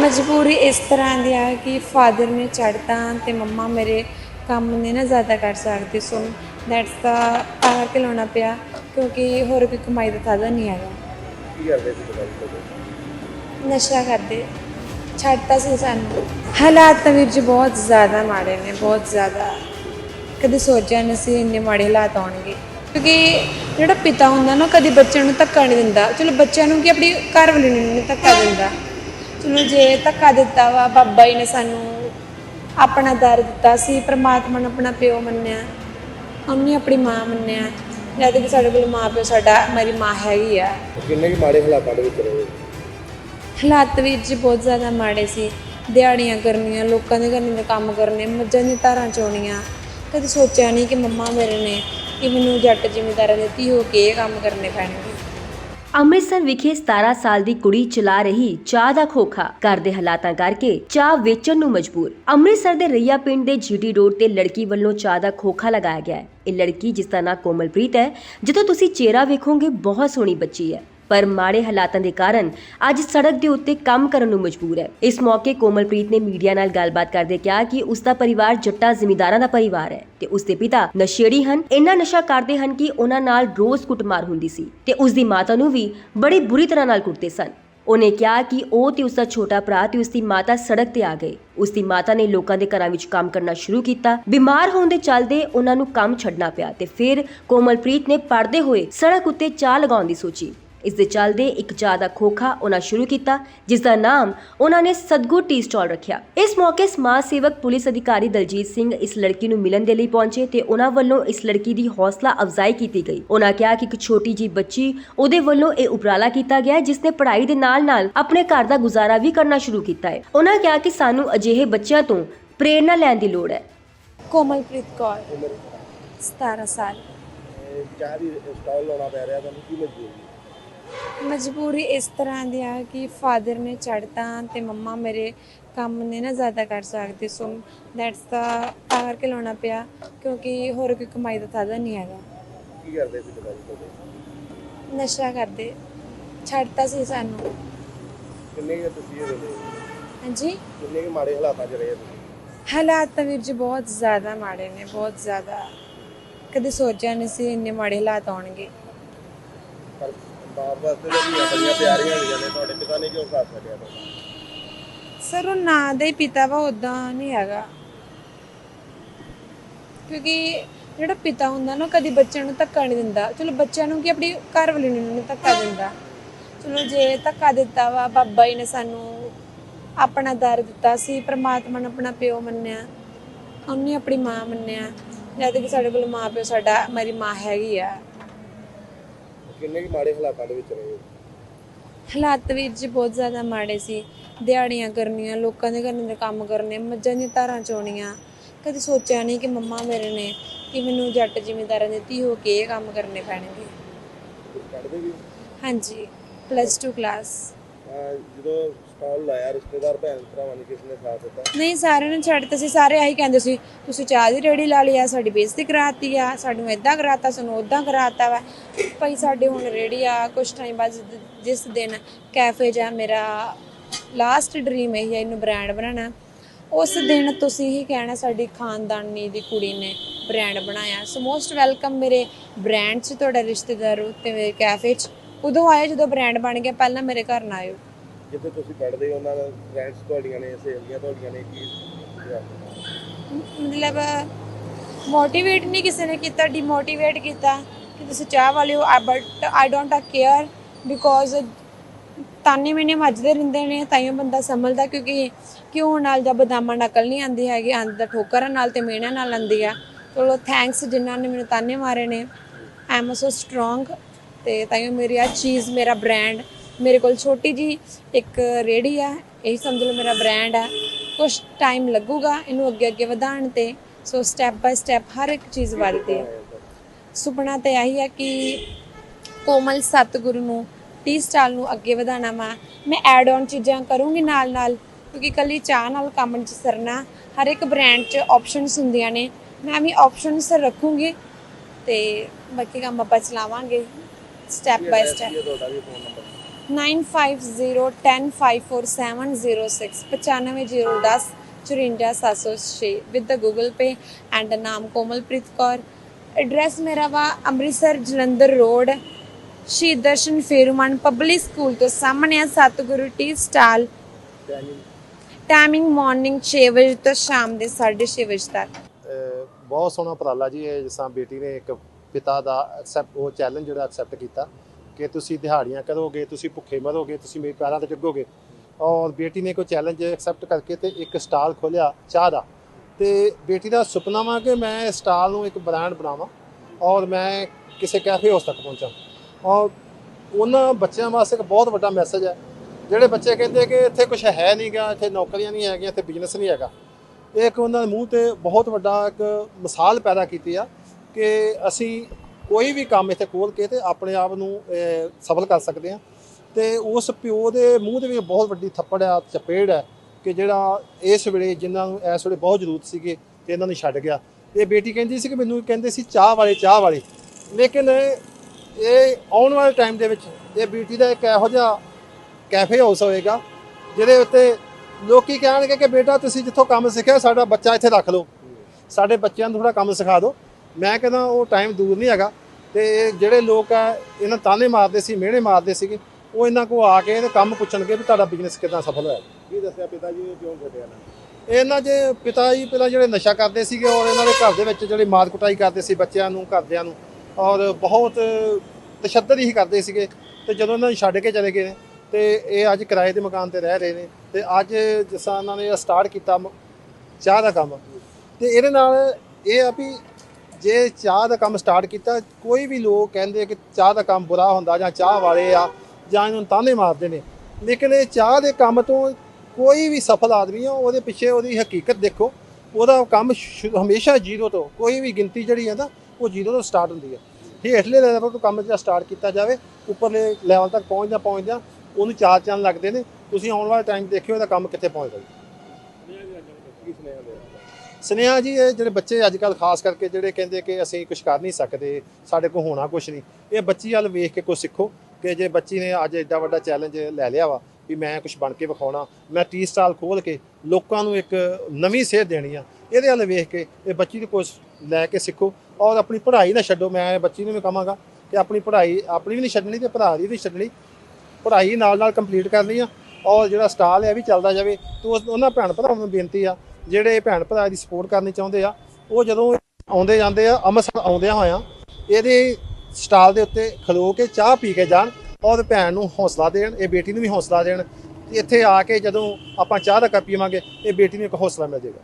ਮਜਬੂਰੀ ਇਸ ਤਰ੍ਹਾਂ ਦੀ ਆ ਕਿ ਫਾਦਰ ਨੇ ਛੱਡਤਾ ਤੇ ਮੰਮਾ ਮੇਰੇ ਕੰਮ ਨੇ ਨਾ ਜ਼ਿਆਦਾ ਕਰ ਸਕਦੇ। ਸੋ ਦੈਟਸ ਦਾ ਤਾਂ ਕਰਕੇ ਲਾਉਣਾ ਪਿਆ ਕਿਉਂਕਿ ਹੋਰ ਕੋਈ ਕਮਾਈ ਦਾ ਸਾਧਨ ਨਹੀਂ ਹੈਗਾ। ਕੀ ਕਰਦੇ ਸੀ ਪਤਾ ਨਹੀਂ ਨਸ਼ਾ ਕਰਦੇ। ਛੱਡਤਾ ਸੀ ਸਾਨੂੰ। ਹਾਲਾਤ ਤਾਂ ਵੀਰ ਜੀ ਬਹੁਤ ਜ਼ਿਆਦਾ ਮਾੜੇ ਨੇ ਬਹੁਤ ਜ਼ਿਆਦਾ। ਕਦੇ ਸੋਚਿਆ ਨਹੀਂ ਸੀ ਇੰਨੇ ਮਾੜੇ ਹਾਲਾਤ ਆਉਣਗੇ। ਕਿਉਂਕਿ ਜਿਹੜਾ ਪਿਤਾ ਹੁੰਦਾ ਨਾ ਉਹ ਕਦੇ ਬੱਚਿਆਂ ਨੂੰ ਧੱਕਾ ਨਹੀਂ ਦਿੰਦਾ। ਚਲੋ ਬੱਚਿਆਂ ਨੂੰ ਕੀ ਆਪਣੀ ਘਰ ਵਾਲੀ ਨੂੰ ਨਹੀਂ ਧੱਕਾ ਦਿੰਦਾ। ਚਲੋ ਜੇ ਧੱਕਾ ਦਿੱਤਾ ਵਾ ਬਾਬਾ ਜੀ ਨੇ ਸਾਨੂੰ ਆਪਣਾ ਦਰ ਦਿੱਤਾ ਸੀ ਪ੍ਰਮਾਤਮਾ ਨੇ ਆਪਣਾ ਪਿਓ ਮੰਨਿਆ ਉਹਨੇ ਆਪਣੀ ਮਾਂ ਮੰਨਿਆ। ਜਦ ਕਿ ਸਾਡੇ ਕੋਲ ਮਾਂ ਪਿਓ ਸਾਡਾ ਮੇਰੀ ਮਾਂ ਹੈਗੀ ਆ। ਕਿੰਨੇ ਵੀ ਮਾੜੇ ਹਾਲਾਤਾਂ ਦੇ ਵਿੱਚ ਰਹੇ? ਹਾਲਾਤ ਜੀ ਬਹੁਤ ਜ਼ਿਆਦਾ ਮਾੜੇ ਸੀ। ਦਿਹਾੜੀਆਂ ਕਰਨੀਆਂ ਲੋਕਾਂ ਦੇ ਘਰਾਂ ਦੇ ਕੰਮ ਕਰਨੇ ਮੱਝਾਂ ਦੀਆਂ ਧਾਰਾਂ ਚੋਣੀਆਂ। ਕਦੇ ਸੋਚਿਆ ਨਹੀਂ ਕਿ ਮੰਮਾ ਮੇਰੇ ਨੇ ਕਿ ਮੈਨੂੰ ਜੱਟ ਜ਼ਿਮੀਂਦਾਰਾਂ ਦੇ ਧੀ ਹੋ ਕੇ ਇਹ ਕੰਮ ਕਰਨੇ ਪੈਣਗੇ ਅੰਮ੍ਰਿਤਸਰ ਵਿਖੇ 17 ਸਾਲ ਦੀ ਕੁੜੀ ਚਲਾ ਰਹੀ ਚਾਹ ਦਾ ਖੋਖਾ। ਘਰ ਦੇ ਹਾਲਾਤਾਂ ਕਰਕੇ ਚਾਹ ਵੇਚਣ ਨੂੰ ਮਜਬੂਰ। ਅੰਮ੍ਰਿਤਸਰ ਦੇ ਰਈਆ ਪਿੰਡ ਦੇ ਜੀਟੀ ਰੋਡ ਤੇ ਲੜਕੀ ਵੱਲੋਂ ਚਾਹ ਦਾ ਖੋਖਾ ਲਗਾਇਆ ਗਿਆ ਹੈ। ਇਹ ਲੜਕੀ, ਜਿਸ ਦਾ ਨਾਂ ਕੋਮਲਪ੍ਰੀਤ ਹੈ, ਜਦੋਂ ਤੁਸੀਂ ਚਿਹਰਾ ਵੇਖੋਗੇ, ਬਹੁਤ ਸੋਹਣੀ ਬੱਚੀ ਹੈ। ਪਰ ਮਾੜੇ ਹਾਲਾਤਾਂ ਦੇ ਕਾਰਨ ਅੱਜ ਸੜਕ ਦੇ ਉੱਤੇ ਕੰਮ ਕਰਨ ਨੂੰ ਮਜਬੂਰ ਹੈ। ਇਸ ਮੌਕੇ ਕੋਮਲਪ੍ਰੀਤ ਨੇ ਮੀਡੀਆ ਨਾਲ ਗੱਲਬਾਤ ਕਰਦੇ ਕਿਹਾ ਕਿ ਉਸ ਦਾ ਪਰਿਵਾਰ ਜੱਟਾ ਜ਼ਿਮੀਂਦਾਰਾਂ ਦਾ ਪਰਿਵਾਰ ਹੈ ਤੇ ਉਸ ਦੇ ਪਿਤਾ ਨਸ਼ੇੜੀ ਹਨ। ਇੰਨਾ ਨਸ਼ਾ ਕਰਦੇ ਹਨ ਕਿ ਉਹਨਾਂ ਨਾਲ ਰੋਜ਼ ਕੁੱਟਮਾਰ ਹੁੰਦੀ ਸੀ ਤੇ ਉਸ ਦੀ ਮਾਤਾ ਨੂੰ ਵੀ ਬੜੀ ਬੁਰੀ ਤਰ੍ਹਾਂ ਨਾਲ ਕੁੱਟਦੇ ਸਨ। ਉਹਨੇ ਕਿਹਾ ਕਿ ਉਹ ਤੇ ਉਸ ਦਾ ਛੋਟਾ ਭਰਾ ਤੇ ਉਸ ਦੀ ਮਾਤਾ ਸੜਕ ਤੇ ਆ ਗਏ। ਉਸ ਦੀ ਮਾਤਾ ਨੇ ਲੋਕਾਂ ਦੇ ਘਰਾਂ ਵਿੱਚ ਕੰਮ ਕਰਨਾ ਸ਼ੁਰੂ ਕੀਤਾ। ਬਿਮਾਰ ਹੋਣ ਦੇ ਚੱਲਦੇ ਉਹਨਾਂ ਨੂੰ ਕੰਮ ਛੱਡਣਾ ਪਿਆ ਤੇ ਫਿਰ ਕੋਮਲਪ੍ਰੀਤ ਨੇ ਪੜਦੇ ਹੋਏ ਸੜਕ ਉੱਤੇ ਚਾਹ ਲਗਾਉਣ ਦੀ ਸੋਚੀ। ਇਸ ਦੇ ਚੱਲਦੇ ਇੱਕ ਚਾਹ ਦਾ ਖੋਖਾ ਉਹਨਾਂ ਸ਼ੁਰੂ ਕੀਤਾ ਜਿਸ ਦਾ ਨਾਮ ਉਹਨਾਂ ਨੇ ਸਤਗੁਰ ਟੀ ਸਟਾਲ ਰੱਖਿਆ। ਇਸ ਮੌਕੇ ਸਮਾਜ ਸੇਵਕ ਪੁਲਿਸ ਅਧਿਕਾਰੀ ਦਲਜੀਤ ਸਿੰਘ ਇਸ ਲੜਕੀ ਨੂੰ ਮਿਲਣ ਦੇ ਲਈ ਪਹੁੰਚੇ ਤੇ ਉਹਨਾਂ ਵੱਲੋਂ ਇਸ ਲੜਕੀ ਦੀ ਹੌਸਲਾ ਅਫਜ਼ਾਈ ਕੀਤੀ ਗਈ। ਉਹਨਾਂ ਕਿਹਾ ਕਿ ਇੱਕ ਛੋਟੀ ਜੀ ਬੱਚੀ ਉਹਦੇ ਵੱਲੋਂ ਇਹ ਉਪਰਾਲਾ ਕੀਤਾ ਗਿਆ ਜਿਸ ਨੇ ਪੜ੍ਹਾਈ ਦੇ ਨਾਲ-ਨਾਲ ਆਪਣੇ ਘਰ ਦਾ ਗੁਜ਼ਾਰਾ ਵੀ ਕਰਨਾ ਸ਼ੁਰੂ ਕੀਤਾ ਹੈ। ਉਹਨਾਂ ਕਿਹਾ ਕਿ ਸਾਨੂੰ ਅਜਿਹੇ ਬੱਚਿਆਂ ਤੋਂ ਪ੍ਰੇਰਣਾ ਲੈਣ ਦੀ ਲੋੜ ਹੈ। ਕੋਮਲਪ੍ਰੀਤ ਕੌਰ ਉਮਰ 17 ਸਾਲ। ਇਹ ਚਾਹ ਦੀ ਸਟਾਲ ਲਾਉਣਾ ਪੈ ਰਿਹਾ ਤੁਹਾਨੂੰ ਕੀ ਮਜਬੂਰੀ ਮਜਬੂਰੀ ਇਸ ਤਰ੍ਹਾਂ ਦੀ ਆ ਕਿ ਫਾਦਰ ਨੇ ਛੱਡਤਾ ਤੇ ਮੰਮਾ ਮੇਰੇ ਕੰਮ ਨੇ ਨਾ ਜ਼ਿਆਦਾ ਕਰ ਸਕਦੇ। ਸੋ ਦੈਟਸ ਦਾ ਤਾਂ ਕਰਕੇ ਲਾਉਣਾ ਪਿਆ ਕਿਉਂਕਿ ਹੋਰ ਕੋਈ ਕਮਾਈ ਦਾ ਸਾਧਨ ਨਹੀਂ ਹੈਗਾ। ਕੀ ਕਰਦੇ ਸੀ ਪਤਾ ਨਹੀਂ ਨਸ਼ਾ ਕਰਦੇ। ਛੱਡਤਾ ਸੀ ਸਾਨੂੰ। ਕਿੰਨੇ ਕੁ ਤੁਸੀਂ ਇਹ ਵੇਲੇ? ਹਾਂਜੀ? ਕਿੰਨੇ ਕੁ ਮਾੜੇ ਹਾਲਾਤਾਂ 'ਚ ਰਹੇ ਤੁਸੀਂ? ਹਾਲਾਤ ਤਾਂ ਵੀਰ ਜੀ ਬਹੁਤ ਜ਼ਿਆਦਾ ਮਾੜੇ ਨੇ ਬਹੁਤ ਜ਼ਿਆਦਾ। ਕਦੇ ਸੋਚਿਆ ਨਹੀਂ ਸੀ ਇੰਨੇ ਮਾੜੇ ਹਾਲਾਤ ਆਉਣਗੇ। ਪਰ ਬਾਪ ਵਾਸਤੇ ਤਾਂ ਬੜੀਆਂ ਤਿਆਰੀਆਂ ਹੋਈਆਂ ਨੇ ਤੁਹਾਡੇ ਪਿਤਾ ਨੇ ਕਿਉਂ ਸਾਥ ਛੱਡਿਆ ਤੁਹਾਡਾ? ਸਰ, ਉਹ ਨਾਂ ਦਾ ਹੀ ਪਿਤਾ ਵਾ ਉਦਾਂ ਨਹੀਂ ਹੈਗਾ। ਕਿਉਂਕਿ ਜਿਹੜਾ ਪਿਤਾ ਹੁੰਦਾ ਨਾ, ਉਹ ਕਦੀ ਬੱਚਿਆਂ ਨੂੰ ਧੱਕਾ ਨਹੀਂ ਦਿੰਦਾ। ਚਲੋ, ਬੱਚਿਆਂ ਨੂੰ ਕੀ ਆਪਣੀ ਘਰ ਵਾਲੀ ਨੂੰ ਨਹੀਂ ਧੱਕਾ ਦਿੰਦਾ। ਚਲੋ, ਜੇ ਧੱਕਾ ਦਿੱਤਾ ਵਾ, ਬਾਬਾ ਜੀ ਨੇ ਸਾਨੂੰ ਆਪਣਾ ਦਰ ਦਿੱਤਾ ਸੀ, ਪ੍ਰਮਾਤਮਾ ਨੇ ਆਪਣਾ ਪਿਓ ਮੰਨਿਆ, ਉਹਨੇ ਆਪਣੀ ਮਾਂ ਮੰਨਿਆ। ਜਦ ਕਿ ਸਾਡੇ ਕੋਲ ਮਾਂ ਪਿਓ, ਸਾਡਾ, ਮੇਰੀ ਮਾਂ ਹੈਗੀ ਆ। ਕਿੰਨੇ ਕੁ ਮਾੜੇ ਹਾਲਾਤਾਂ ਦੇ ਵਿੱਚ ਰਹੇ ਹਾਲਾਤ ਵੀਰ ਜੀ ਬਹੁਤ ਜ਼ਿਆਦਾ ਮਾੜੇ ਸੀ। ਦਿਹਾੜੀਆਂ ਕਰਨੀਆਂ ਲੋਕਾਂ ਦੇ ਘਰਾਂ ਦੇ ਕੰਮ ਕਰਨੇ ਮੱਝਾਂ ਦੀਆਂ ਧਾਰਾਂ ਚੋਣੀਆਂ। ਕਦੇ ਸੋਚਿਆ ਨਹੀਂ ਕਿ ਮੰਮਾ ਮੇਰੇ ਨੇ ਕਿ ਮੈਨੂੰ ਜੱਟ ਜ਼ਿਮੀਂਦਾਰਾਂ ਦੀ ਧੀ ਹੋ ਕੇ ਇਹ ਕੰਮ ਕਰਨੇ ਪੈਣਗੇ। ਪੜ੍ਹਦੇ ਵੀ ਹਾਂਜੀ ਪਲੱਸ 2 ਕਲਾਸ ਅਹ ਜਦੋਂ ਸਟਾਲ ਲਾਇਆ, ਰਿਸ਼ਤੇਦਾਰ, ਭੈਣ ਭਰਾਵਾਂ ਨੇ ਕਿਸ ਨੇ ਸਾਥ ਦਿੱਤਾ? ਨਹੀਂ, ਸਾਰਿਆਂ ਨੇ ਛੱਡ ਛੱਡਤਾ ਸੀ ਸਾਰੇ ਆਹੀ ਕਹਿੰਦੇ ਸੀ, ਤੁਸੀਂ ਚਾਹ ਦੀ ਰੇੜੀ ਲਾ ਲਈ ਆ, ਸਾਡੀ ਬੇਇੱਜ਼ਤੀ ਕਰਾਤੀ ਆ, ਸਾਨੂੰ ਇਦਾਂ ਕਰਾਤਾ, ਸਾਨੂੰ ਉਦਾਂ ਕਰਾਤਾ ਵਾ। ਭਾਈ ਸਾਡੇ ਹੁਣ ਰੇੜੀ ਆ, ਕੁਛ ਟਾਈਮ ਬਾਅਦ ਜਿਸ- ਦਿਨ ਕੈਫੇ ਜਾ ਮੇਰਾ ਲਾਸਟ ਡ੍ਰੀਮ ਇਹ ਹੈ ਇਹਨੂੰ ਬ੍ਰਾਂਡ ਬਣਾਉਣਾ। ਉਸ ਦਿਨ ਤੁਸੀਂ ਹੀ ਕਹਿਣਾ, ਸਾਡੀ ਖਾਨਦਾਨੀ ਦੀ ਕੁੜੀ ਨੇ ਬ੍ਰਾਂਡ ਬਣਾਇਆ। ਸੋ ਮੋਸਟ ਵੈਲਕਮ ਮੇਰੇ ਬ੍ਰਾਂਡ 'ਚ ਤੁਹਾਡਾ ਰਿਸ਼ਤੇਦਾਰ ਹੋ ਤੇ ਮੇਰੇ ਕੈਫੇ 'ਚ। ਉਦੋਂ ਆਏ ਜਦੋਂ ਬ੍ਰਾਂਡ ਬਣ ਗਿਆ, ਪਹਿਲਾਂ ਮੇਰੇ ਘਰ ਨਾ ਆਇਓ। ਜਿੱਥੇ ਤੁਸੀਂ ਪੜ੍ਹਦੇ ਹੋ, ਉਹਨਾਂ ਦਾ ਫਰੈਂਡਸ ਤੁਹਾਡੀਆਂ ਨੇ, ਸਹੇਲੀਆਂ ਤੁਹਾਡੀਆਂ ਨੇ, ਕੀ ਮਤਲਬ ਮੋਟੀਵੇਟ ਨਹੀਂ ਕਿਸੇ ਨੇ ਕੀਤਾ ਡੀਮੋਟੀਵੇਟ ਕੀਤਾ ਕਿ ਤੁਸੀਂ ਚਾਹ ਵਾਲੇ ਹੋ but I don't care because ਤਾਨੇ ਮੈਨੇ ਮੱਜਦੇ ਰਹਿੰਦੇ ਨੇ ਤਾਈਓ ਬੰਦਾ ਸਮਝਦਾ ਕਿਉਂਕਿ ਕਿਉਂ ਨਾਲ ਜਾਂ ਬਦਾਮਾਂ ਨਕਲ ਨਹੀਂ ਆਂਦੀ ਹੈਗੀ ਆਂਦੀ ਤਾਂ ਠੋਕਰਾਂ ਨਾਲ ਤੇ ਮਿਹਨਤ ਨਾਲ ਆਂਦੀ ਆ। ਚਲੋ ਥੈਂਕਸ ਜਿਨ੍ਹਾਂ ਨੇ ਮੈਨੂੰ ਤਾਨੇ ਮਾਰੇ ਨੇ। ਆਈ ਐਮ ਸੋ ਸਟਰੋਂਗ ਤੇ ਤਾਈਓ ਮੇਰੀ ਆ ਚੀਜ਼, ਮੇਰਾ ਬ੍ਰਾਂਡ ਮੇਰੇ ਕੋਲ ਛੋਟੀ ਜੀ ਇੱਕ ਰੇੜੀ ਆ, ਇਹ ਸਮਝ ਲਓ ਮੇਰਾ ਬ੍ਰਾਂਡ ਆ। ਕੁਝ ਟਾਈਮ ਲੱਗੂਗਾ ਇਹਨੂੰ ਅੱਗੇ ਅੱਗੇ ਵਧਾਉਣ ਤੇ। ਸੋ ਸਟੈਪ ਬਾਈ ਸਟੈਪ ਹਰ ਇੱਕ ਚੀਜ਼ ਵੱਧਦੀ ਹੈ ਸੁਪਨਾ ਤੇ ਆਹੀ ਹੈ ਕਿ ਕੋਮਲ ਸਤਿਗੁਰੂ ਨੂੰ ਟੀ ਸਟਾਲ ਨੂੰ ਅੱਗੇ ਵਧਾਉਣਾ ਵਾ। ਮੈਂ ਐਡ ਆਨ ਚੀਜ਼ਾਂ ਕਰੂੰਗੀ ਨਾਲ ਨਾਲ, ਕਿਉਂਕਿ ਕੱਲੀ ਚਾਹ ਨਾਲ ਕੰਮ 'ਚ ਸਰਨਾ, ਹਰ ਇੱਕ ਬ੍ਰਾਂਡ 'ਚ ਆਪਸ਼ਨਸ ਹੁੰਦੀਆਂ ਨੇ। ਮੈਂ ਵੀ ਆਪਸ਼ਨਸ ਰੱਖੂੰਗੀ ਤੇ ਬਾਕੀ ਕੰਮ ਆਪਾਂ ਚਲਾਵਾਂਗੇ। Step by step 9501054706 95010 with the Google Pay and ਨਾਮ ਕੋਮਲਪ੍ਰੀਤ ਕੌਰ ਐਡਰੈਸ ਮੇਰਾ ਵਾ ਅੰਮ੍ਰਿਤਸਰ ਜਲੰਧਰ ਰੋਡ ਸ਼ਹੀਦ ਦਰਸ਼ਨ ਫੇਰੂਮਨ ਪਬਲਿਕ ਸਕੂਲ ਤੋਂ ਸਾਹਮਣੇ ਆ ਸਤਿਗੁਰੂ ਟੀ ਸਟਾਲ ਟਾਈਮਿੰਗ ਮਾਰਨਿੰਗ 6 ਵਜੇ ਤੋਂ ਸ਼ਾਮ ਦੇ 6:30 ਵਜੇ ਤੱਕ ਅਹ ਬਹੁਤ ਸੋਹਣਾ ਉਪਰਾਲਾ ਜੀ ਇਹ ਜਿਸਾਂ ਬੇਟੀ ਨੇ ਇੱਕ ਪਿਤਾ ਦਾ ਐਕਸੈਪਟ ਉਹ ਚੈਲੰਜ ਜਿਹੜਾ ਐਕਸੈਪਟ ਕੀਤਾ ਕਿ ਤੁਸੀਂ ਦਿਹਾੜੀਆਂ ਕਰੋਗੇ, ਤੁਸੀਂ ਭੁੱਖੇ ਮਰੋਗੇ, ਤੁਸੀਂ ਮੇਰੇ ਪੈਰਾਂ ਤੇ ਡਿੱਗੋਗੇ। ਔਰ ਬੇਟੀ ਨੇ ਕੋਈ ਚੈਲੰਜ ਐਕਸੈਪਟ ਕਰਕੇ ਤੇ ਇੱਕ ਸਟਾਲ ਖੋਲਿਆ ਚਾਹ ਦਾ। ਤੇ ਬੇਟੀ ਦਾ ਸੁਪਨਾ ਵਾ ਕਿ ਮੈਂ ਇਸ ਸਟਾਲ ਨੂੰ ਇੱਕ ਬ੍ਰਾਂਡ ਬਣਾਵਾਂ ਔਰ ਮੈਂ ਕਿਸੇ ਕੈਫੇ ਹਾਊਸ ਤੱਕ ਪਹੁੰਚਾਂ। ਔਰ ਉਹਨਾਂ ਬੱਚਿਆਂ ਵਾਸਤੇ ਇੱਕ ਬਹੁਤ ਵੱਡਾ ਮੈਸੇਜ ਹੈ। ਜਿਹੜੇ ਬੱਚੇ ਕਹਿੰਦੇ ਕਿ ਇੱਥੇ ਕੁਝ ਹੈ ਨਹੀਂਗਾ, ਇੱਥੇ ਨੌਕਰੀਆਂ ਨਹੀਂ ਹੈਗੀਆਂ, ਇੱਥੇ ਬਿਜ਼ਨਸ ਨਹੀਂ ਹੈਗਾ। ਇਹ ਇੱਕ ਉਹਨਾਂ ਦੇ ਮੂੰਹ ਤੇ ਬਹੁਤ ਵੱਡਾ ਇੱਕ ਮਿਸਾਲ ਪੈਦਾ ਕੀਤੀ ਆ ਕਿ ਅਸੀਂ ਕੋਈ ਵੀ ਕੰਮ ਇੱਥੇ ਖੋਲ ਕੇ ਤੇ ਆਪਣੇ ਆਪ ਨੂੰ ਸਫਲ ਕਰ ਸਕਦੇ ਆ। ਤੇ ਉਸ ਪਿਓ ਦੇ ਮੂੰਹ ਦੇ ਵਿੱਚ ਬਹੁਤ ਵੱਡੀ ਥੱਪੜ ਆ, ਚਪੇੜ ਹੈ ਕਿ ਜਿਹੜਾ ਇਸ ਵੇਲੇ ਜਿਨ੍ਹਾਂ ਨੂੰ ਇਸ ਵੇਲੇ ਬਹੁਤ ਜ਼ਰੂਰਤ ਸੀਗੇ ਤੇ ਇਹਨਾਂ ਨੂੰ ਛੱਡ ਗਿਆ। ਇਹ ਬੇਟੀ ਕਹਿੰਦੀ ਸੀ ਕਿ ਮੈਨੂੰ ਕਹਿੰਦੇ ਸੀ ਚਾਹ ਵਾਲੇ ਚਾਹ ਵਾਲੇ। ਲੇਕਿਨ ਇਹ ਆਉਣ ਵਾਲੇ ਟਾਈਮ ਦੇ ਵਿੱਚ ਇਹ ਬੇਟੀ ਦਾ ਇੱਕ ਇਹੋ ਜਿਹਾ ਕੈਫੇ ਹਾਊਸ ਹੋਏਗਾ, ਜਿਹਦੇ ਉੱਤੇ ਲੋਕੀ ਕਹਿਣਗੇ ਕਿ ਬੇਟਾ ਤੁਸੀਂ ਜਿੱਥੋਂ ਕੰਮ ਸਿੱਖਿਆ, ਸਾਡਾ ਬੱਚਾ ਇੱਥੇ ਰੱਖ ਲਓ। ਸਾਡੇ ਬੱਚਿਆਂ ਨੂੰ ਥੋੜਾ ਕੰਮ ਸਿਖਾ ਦਿਓ। ਮੈਂ ਕਹਿੰਦਾ ਉਹ ਟਾਈਮ ਦੂਰ ਨਹੀਂ ਹੈਗਾ ਤੇ ਜਿਹੜੇ ਲੋਕ ਆ ਇਹਨਾਂ ਤਾਨੇ ਮਾਰਦੇ ਸੀ ਮਿਹਣੇ ਮਾਰਦੇ ਸੀਗੇ ਉਹ ਇਹਨਾਂ ਕੋ ਆ ਕੇ ਤੇ ਕੰਮ ਪੁੱਛਣਗੇ ਵੀ ਤੁਹਾਡਾ ਬਿਜ਼ਨਸ ਕਿਦਾਂ ਸਫਲ ਹੋਇਆ। ਕੀ ਦੱਸਿਆ ਪਿਤਾ ਜੀ ਨੇ ਕਿਉਂ ਛੱਡਿਆ ਨਾ? ਇਹਨਾਂ ਦੇ ਪਿਤਾ ਜੀ ਪਹਿਲਾਂ ਜਿਹੜੇ ਨਸ਼ਾ ਕਰਦੇ ਸੀਗੇ ਔਰ ਇਹਨਾਂ ਦੇ ਘਰ ਦੇ ਵਿੱਚ ਜਿਹੜੇ ਮਾਰ ਕੁਟਾਈ ਕਰਦੇ ਸੀ ਬੱਚਿਆਂ ਨੂੰ ਘਰਦਿਆਂ ਨੂੰ ਔਰ ਬਹੁਤ ਤਸ਼ੱਦਦ ਹੀ ਕਰਦੇ ਸੀਗੇ ਤੇ ਜਦੋਂ ਇਹਨਾਂ ਨੂੰ ਛੱਡ ਕੇ ਚਲੇ ਗਏ ਤੇ ਇਹ ਅੱਜ ਕਿਰਾਏ ਦੇ ਮਕਾਨ ਤੇ ਰਹਿ ਰਹੇ ਨੇ ਤੇ ਅੱਜ ਜਿਸ ਇਹਨਾਂ ਨੇ ਸਟਾਰਟ ਕੀਤਾ ਚਾਹ ਦਾ ਕੰਮ। ਤੇ ਇਹਦੇ ਨਾਲ ਇਹ ਆ ਵੀ ਜੇ ਚਾਹ ਦਾ ਕੰਮ ਸਟਾਰਟ ਕੀਤਾ, ਕੋਈ ਵੀ ਲੋਕ ਕਹਿੰਦੇ ਕਿ ਚਾਹ ਦਾ ਕੰਮ ਬੁਰਾ ਹੁੰਦਾ ਜਾਂ ਚਾਹ ਵਾਲੇ ਆ ਜਾਂ ਇਹਨਾਂ ਨੂੰ ਤਾਨੇ ਮਾਰਦੇ ਨੇ। ਲੇਕਿਨ ਇਹ ਚਾਹ ਦੇ ਕੰਮ ਤੋਂ ਕੋਈ ਵੀ ਸਫਲ ਆਦਮੀ ਆ, ਉਹਦੇ ਪਿੱਛੇ ਉਹਦੀ ਹਕੀਕਤ ਦੇਖੋ। ਉਹਦਾ ਕੰਮ ਸ਼ੁ- ਹਮੇਸ਼ਾ ਜ਼ੀਰੋ ਤੋਂ, ਕੋਈ ਵੀ ਗਿਣਤੀ ਜਿਹੜੀ ਹੈ ਨਾ, ਉਹ ਜ਼ੀਰੋ ਤੋਂ ਸਟਾਰਟ ਹੁੰਦੀ ਹੈ ਹੇਠਲੇ ਲੈਵਲ ਤੋਂ ਕੰਮ ਜਿਹੜਾ ਸਟਾਰਟ ਕੀਤਾ ਜਾਵੇ, ਉੱਪਰਲੇ ਲੈਵਲ ਤੱਕ ਪਹੁੰਚਦਾ ਪਹੁੰਚਦਾ ਉਹਨੂੰ ਚਾਰ ਚੰਨ ਲੱਗਦੇ ਨੇ। ਤੁਸੀਂ ਆਉਣ ਵਾਲੇ ਟਾਈਮ ਦੇਖਿਓ ਇਹਦਾ ਕੰਮ ਕਿੱਥੇ ਪਹੁੰਚਦਾ ਜੀ। ਸੁਨੇਹਾ ਜੀ, ਇਹ ਜਿਹੜੇ ਬੱਚੇ ਅੱਜ ਕੱਲ ਖਾਸ ਕਰਕੇ ਜਿਹੜੇ ਕਹਿੰਦੇ ਕਿ ਅਸੀਂ ਕੁਝ ਕਰ ਨਹੀਂ ਸਕਦੇ, ਸਾਡੇ ਕੋਲ ਹੋਣਾ ਕੁਝ ਨਹੀਂ। ਇਹ ਬੱਚੀ ਵੱਲ ਵੇਖ ਕੇ ਕੁਝ ਸਿੱਖੋ ਕਿ ਜੇ ਬੱਚੀ ਨੇ ਅੱਜ ਐਡਾ ਵੱਡਾ ਚੈਲੰਜ ਲੈ ਲਿਆ ਵਾ ਵੀ ਮੈਂ ਕੁਝ ਬਣ ਕੇ ਵਿਖਾਉਣਾ, ਮੈਂ ਟੀ ਸਟਾਲ ਖੋਲ ਕੇ ਲੋਕਾਂ ਨੂੰ ਇੱਕ ਨਵੀਂ ਸੇਧ ਦੇਣੀ ਆ, ਇਹਦੇ ਵੱਲ ਵੇਖ ਕੇ ਇਹ ਬੱਚੀ ਨੂੰ ਕੁਝ ਲੈ ਕੇ ਸਿੱਖੋ ਔਰ ਆਪਣੀ ਪੜ੍ਹਾਈ ਨਾ ਛੱਡੋ, ਮੈਂ ਬੱਚੀ ਨੂੰ ਵੀ ਕਹਾਂਗਾ ਕਿ ਆਪਣੀ ਪੜ੍ਹਾਈ, ਆਪਣੀ ਵੀ ਨਹੀਂ ਛੱਡਣੀ ਤੇ ਭਰਾ ਦੀ ਵੀ ਨਹੀਂ ਛੱਡਣੀ। ਪੜ੍ਹਾਈ ਨਾਲ ਨਾਲ ਕੰਪਲੀਟ ਕਰਨੀ ਆ ਔਰ ਜਿਹੜਾ ਸਟਾਲ ਹੈ ਵੀ ਚੱਲਦਾ ਜਾਵੇ, ਤੇ ਉਹਨਾਂ ਭੈਣ ਭਰਾਵਾਂ ਨੂੰ ਬੇਨਤੀ ਆ ਜਿਹੜੇ ਭੈਣ ਭਰਾ ਦੀ ਸਪੋਰਟ ਕਰਨੀ ਚਾਹੁੰਦੇ ਆ, ਉਹ ਜਦੋਂ ਆਉਂਦੇ ਜਾਂਦੇ ਆ, ਅੰਮ੍ਰਿਤਸਰ ਆਉਂਦਿਆਂ ਹੋਇਆਂ, ਇਹਦੇ ਸਟਾਲ ਦੇ ਉੱਤੇ ਖਲੋ ਕੇ ਚਾਹ ਪੀ ਕੇ ਜਾਣ ਔਰ ਭੈਣ ਨੂੰ ਹੌਸਲਾ ਦੇਣ, ਇਹ ਬੇਟੀ ਨੂੰ ਵੀ ਹੌਸਲਾ ਦੇਣ ਇੱਥੇ ਆ ਕੇ ਜਦੋਂ ਆਪਾਂ ਚਾਹ ਦਾ ਕੱਪ ਪੀਵਾਂਗੇ, ਇਹ ਬੇਟੀ ਨੂੰ ਇੱਕ ਹੌਸਲਾ ਮਿਲ ਜਾਏਗਾ।